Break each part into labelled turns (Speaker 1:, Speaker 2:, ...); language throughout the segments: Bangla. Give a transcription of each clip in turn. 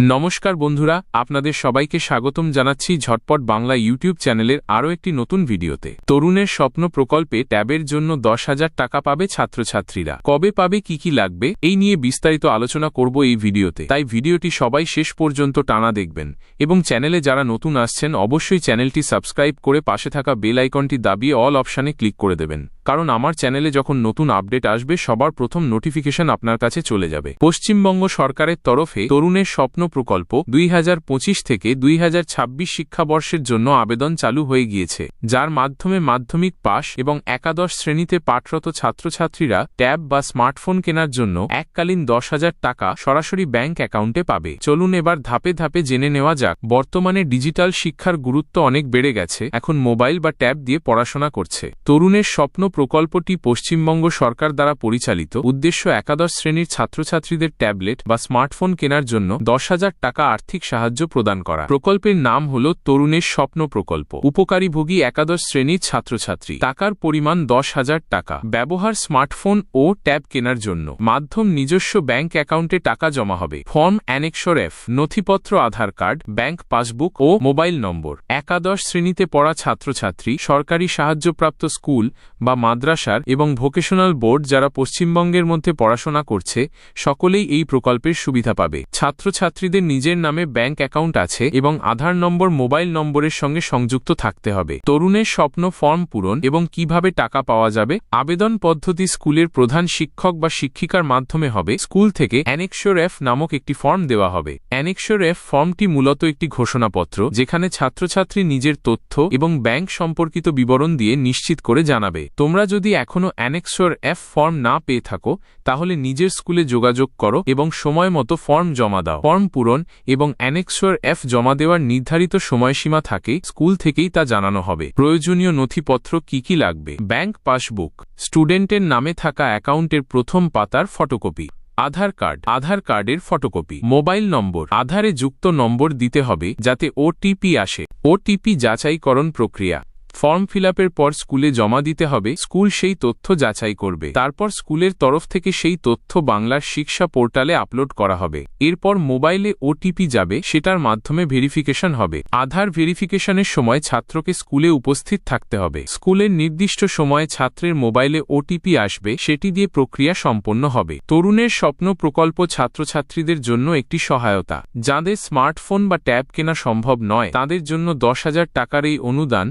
Speaker 1: নমস্কার বন্ধুরা, আপনাদের সবাইকে স্বাগতম জানাচ্ছি ঝটপট বাংলা ইউটিউব চ্যানেলের আরও একটি নতুন ভিডিওতে। তরুণের স্বপ্ন প্রকল্পে ট্যাবের জন্য দশ হাজার টাকা পাবে ছাত্রছাত্রীরা। কবে পাবে, কি কি লাগবে, এই নিয়ে বিস্তারিত আলোচনা করব এই ভিডিওতে। তাই ভিডিওটি সবাই শেষ পর্যন্ত টানা দেখবেন। এবং চ্যানেলে যারা নতুন আসছেন, অবশ্যই চ্যানেলটি সাবস্ক্রাইব করে পাশে থাকা বেল আইকনটি দাবিয়ে অল অপশানে ক্লিক করে দেবেন। কারণ আমার চ্যানেলে যখন নতুন আপডেট আসবে, সবার প্রথম নোটিফিকেশন আপনার কাছে চলে যাবে। পশ্চিমবঙ্গ সরকারের তরফে তরুণের স্বপ্ন প্রকল্প দুই হাজার পঁচিশ থেকে দুই হাজার ছাব্বিশ শিক্ষাবর্ষের জন্য আবেদন চালু হয়ে গিয়েছে, যার মাধ্যমে মাধ্যমিক পাশ এবং একাদশ শ্রেণীতে পাঠরত ছাত্রছাত্রীরা ট্যাব বা স্মার্টফোন কেনার জন্য এককালীন দশ হাজার টাকা সরাসরি ব্যাংক অ্যাকাউন্টে পাবে। চলুন এবার ধাপে ধাপে জেনে নেওয়া যাক, বর্তমানে ডিজিটাল শিক্ষার গুরুত্ব অনেক বেড়ে গেছে, এখন মোবাইল বা ট্যাব দিয়ে পড়াশোনা করছে। তরুণের স্বপ্ন প্রকল্পটি পশ্চিমবঙ্গ সরকার দ্বারা পরিচালিত। উদ্দেশ্য একাদশ শ্রেণির ছাত্রছাত্রীদের ট্যাবলেট বা স্মার্টফোন কেনার জন্য দশ হাজার টাকা আর্থিক সাহায্য প্রদান করা। প্রকল্পের নাম হল তরুণের স্বপ্ন প্রকল্প। উপকারীভোগী একাদশ শ্রেণির ছাত্রছাত্রী। টাকার পরিমাণ দশ হাজার টাকা। ব্যবহার স্মার্টফোন ও ট্যাব কেনার জন্য। মাধ্যম নিজস্ব ব্যাংক অ্যাকাউন্টে টাকা জমা হবে। Form annexure F. নথিপত্র, আধার কার্ড, ব্যাংক পাসবুক ও মোবাইল নম্বর। একাদশ শ্রেণীতে পড়া ছাত্রছাত্রী সরকারি সাহায্যপ্রাপ্ত স্কুল বা মাদ্রাসার এবং ভোকেশনাল বোর্ড যারা পশ্চিমবঙ্গের মধ্যে পড়াশোনা করছে, সকলেই এই প্রকল্পের সুবিধা পাবে। ছাত্রছাত্রীদের নিজের নামে ব্যাংক অ্যাকাউন্ট আছে এবং আধার নম্বর, মোবাইল নম্বরের সঙ্গে সংযুক্ত থাকতে হবে। তরুণের স্বপ্ন ফর্ম পূরণ এবং কীভাবে টাকা পাওয়া যাবে, আবেদন পদ্ধতি স্কুলের প্রধান শিক্ষক বা শিক্ষিকার মাধ্যমে হবে। স্কুল থেকে অ্যানেক্সর এফ নামক একটি ফর্ম দেওয়া হবে। অ্যানেক্সর এফ ফর্মটি মূলত একটি ঘোষণাপত্র, যেখানে ছাত্রছাত্রী নিজের তথ্য এবং ব্যাংক সম্পর্কিত বিবরণ দিয়ে নিশ্চিত করে জানাবে। তোমরা যদি এখনও অ্যানেক্সর এফ ফর্ম না পেয়ে থাকো, তাহলে নিজের স্কুলে যোগাযোগ করো এবং সময় মতো ফর্ম জমা দাও। ফর্ম পূরণ এবং অ্যানেক্সর এফ জমা দেওয়ার নির্ধারিত সময়সীমা থাকে, স্কুল থেকেই তা জানানো হবে। প্রয়োজনীয় নথিপত্র কি কি লাগবে? Bank passbook. স্টুডেন্টের নামে থাকা অ্যাকাউন্টের প্রথম পাতার ফটোকপি। আধার কার্ড। আধার কার্ডের ফটোকপি। মোবাইল নম্বর। আধারে যুক্ত নম্বর দিতে হবে যাতে ওটিপি আসে। ওটিপি যাচাইকরণ প্রক্রিয়া। ফর্ম ফিল পর স্কুলে জমা দিতে হবে, স্কুল সেই তথ্য যাচাই করবে। তারপর স্কুলের তরফ থেকে সেই তথ্য বাংলার শিক্ষা পোর্টালে আপলোড করা হবে। এরপর মোবাইলে ওটিপি যাবে, সেটার মাধ্যমে ভেরিফিকেশন হবে। আধার ভেরিফিকেশনের সময় ছাত্রকে স্কুলে উপস্থিত থাকতে হবে। স্কুলের নির্দিষ্ট সময়ে ছাত্রের মোবাইলে ওটিপি আসবে, সেটি দিয়ে প্রক্রিয়া সম্পন্ন হবে। তরুণের স্বপ্ন প্রকল্প ছাত্রছাত্রীদের জন্য একটি সহায়তা। যাদের স্মার্টফোন বা ট্যাব কেনা সম্ভব নয়, তাদের জন্য দশ হাজার টাকার এই অনুদান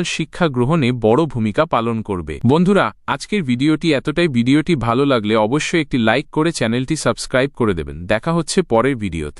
Speaker 1: ডিজিটাল শিক্ষা গ্রহণে বড় ভূমিকা পালন করবে। বন্ধুরা, আজকের ভিডিওটি এতটাই। ভিডিওটি ভালো লাগলে অবশ্যই একটি লাইক করে চ্যানেলটি সাবস্ক্রাইব করে দেবেন। দেখা হচ্ছে পরের ভিডিওতে।